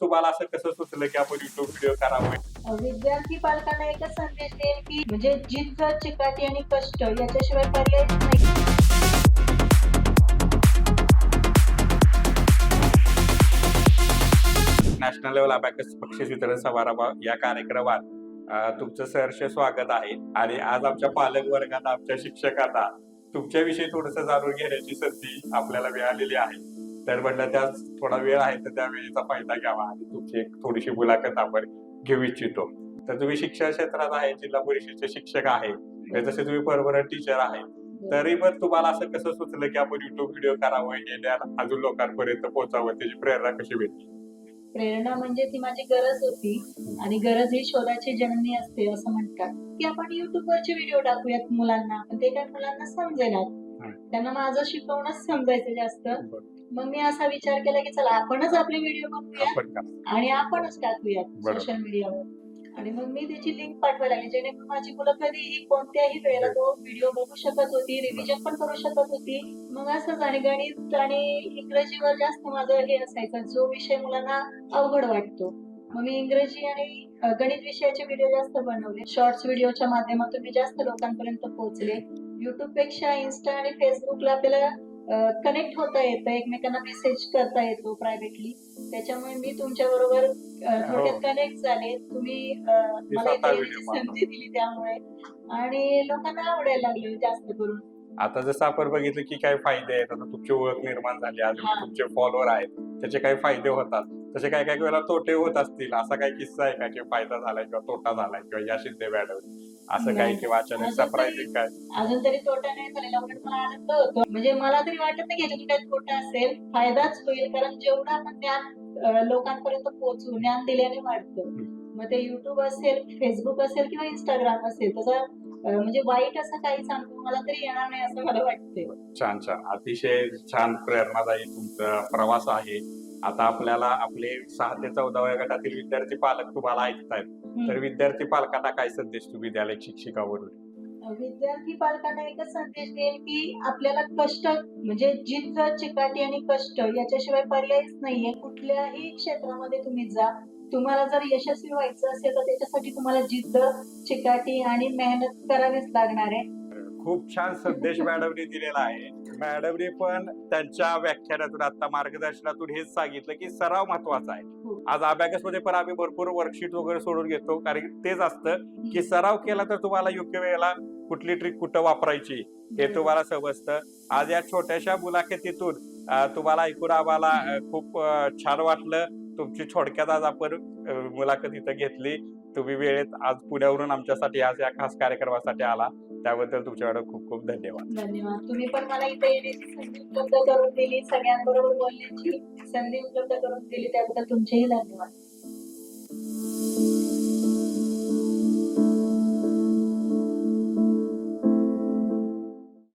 तुम्हाला असं कसं सुचलं की आपण युट्यूब व्हिडिओ करावं? विद्यार्थी पालकांना एकच संदेश देईल की म्हणजे जिद्द चिकाटी आणि कष्ट याच्याशिवाय पर्याय नाही. नॅशनल लेवल अबॅकस बक्षीस वितरण समारंभ या कार्यक्रमात तुमचं सहर्ष स्वागत आहे. आणि आज आमच्या पालक वर्गाला आमच्या शिक्षकांना तुमच्याविषयी थोडस जाणून घेण्याची संधी आपल्याला मिळालेली आहे. तर म्हटलं त्यात थोडा वेळ आहे तर त्या वेळेचा फायदा घ्यावा आणि तुमची एक थोडीशी मुलाखत आपण घेऊ इच्छितो. तर तुम्ही शिक्षण क्षेत्रात आहे जिल्हा परिषदेचे शिक्षक आहे जसे तुम्ही परमनंट टीचर आहे तरी पण तुम्हाला असं कसं सुचलं की आपण युट्यूब व्हिडिओ करावं हे अजून लोकांपर्यंत पोहोचावं त्याची प्रेरणा कशी भेटली? प्रेरणा म्हणजे ती माझी गरज होती आणि गरज ही शोधाची जननी असते असं म्हणतात. की आपण युट्यूब वरचे व्हिडिओ टाकूयात मुलांना पण ते काय मुलांना समजेनात. त्यांना माझं शिकवणंच समजायचं जास्त. मग मी असा विचार केला की चला आपणच आपले व्हिडिओ बघूया आणि आपणच टाकूयात बरोबर. सोशल मीडियावर आणि मग मी त्याची लिंक पाठवायला लागली जेणेकरून माझी मुलं कधीही कोणत्याही वेळेला तो व्हिडिओ बघू शकत होती रिव्हिजन पण करू शकत होती. मग असंच आणि गणित आणि इंग्रजीवर जास्त माझं हे असायचं जो विषय मुलांना अवघड वाटतो. मग मी इंग्रजी आणि गणित विषयाचे व्हिडिओ जास्त बनवले. शॉर्ट्स व्हिडिओच्या माध्यमातून मी जास्त लोकांपर्यंत पोहोचले. युट्यूबपेक्षा इन्स्टा आणि फेसबुकला आपल्याला कनेक्ट होता येतं एकमेकांना मेसेज करता येतो प्रायव्हेटली त्याच्यामुळे मी तुमच्या बरोबर थोडक्यात कनेक्ट झाले. तुम्ही मला. संधी दिली त्यामुळे. आणि लोकांना आवडायला लागले जास्त करून. आता जसं आपण बघितलं की काय फायदे आहेत. आता तुमची ओळख निर्माण झाली. अजून हा. तुमचे फॉलोअर आहेत. त्याचे काही फायदे होतात. तसे काही काही वेळेला तोटे होत असतील. असा काही किस्सा आहे का की फायदा झालाय किंवा तोटा झालाय किंवा या शिंदे मॅडम? असं काही. किंवा अचानक असं सरप्राईजिंग काय? अजून तरी तोटा नाही झालेला. उलट मला आनंद होतो. म्हणजे मला तरी वाटत नाही की याच्यातून काही तोटा असेल. फायदाच होईल. कारण जेवढं आपण ज्ञान लोकांपर्यंत पोहोचू ज्ञान दिल्याने वाढतं. मग ते युट्यूब असेल फेसबुक असेल किंवा इंस्टाग्राम असेल त्याचा म्हणजे वाईट असं काहीच अनुभव मला तरी येणार नाही असं मला वाटते छान छान. अतिशय छान प्रेरणादायी तुमचा प्रवास आहे. आता आपल्याला आपले सहा ते चौदाव्या गटातील विद्यार्थी पालक तुम्हाला ऐकतायत. तर विद्यार्थी पालकांना काय संदेश तुम्ही द्याल एक शिक्षिका म्हणून विद्यार्थी पालकांना एकच संदेश देईल की आपल्याला कष्ट म्हणजे जिद्द चिकाटी आणि कष्ट याच्याशिवाय पर्यायच नाहीये. कुठल्याही क्षेत्रामध्ये तुम्ही जा. तुम्हाला जर यशस्वी व्हायचं असेल तर त्याच्यासाठी तुम्हाला जिद्द चिकाटी आणि मेहनत करावीच लागणार आहे. खूप छान संदेश मॅडमने दिलेला आहे. मॅडमने पण त्यांच्या व्याख्यानातून आता मार्गदर्शनातून हेच सांगितलं की सराव महत्त्वाचा आहे. हो. आज अभ्यास मध्ये पण आम्ही भरपूर वर्कशीट वगैरे सोडून घेतो कारण तेच असतं की सराव केला तर तुम्हाला योग्य वेळेला कुठली ट्रिक कुठं वापरायची हे तुम्हाला समजतं. आज या छोट्याशा मुलाखतीतून तुम्हाला ऐकून आम्हाला खूप छान वाटलं. तुमची थोडक्यात आज आपण मुलाखत इथं घेतली. तुम्ही वेळेत आज पुण्यावरून आमच्यासाठी आज या खास कार्यक्रमासाठी आला. त्याबद्दल तुमच्याकडे खूप खूप धन्यवाद. धन्यवाद. तुम्ही पण मला इथे येण्याची संधी उपलब्ध करून दिली सगळ्यांबरोबर बोलण्याची संधी उपलब्ध करून दिली त्याबद्दल तुमचेही धन्यवाद.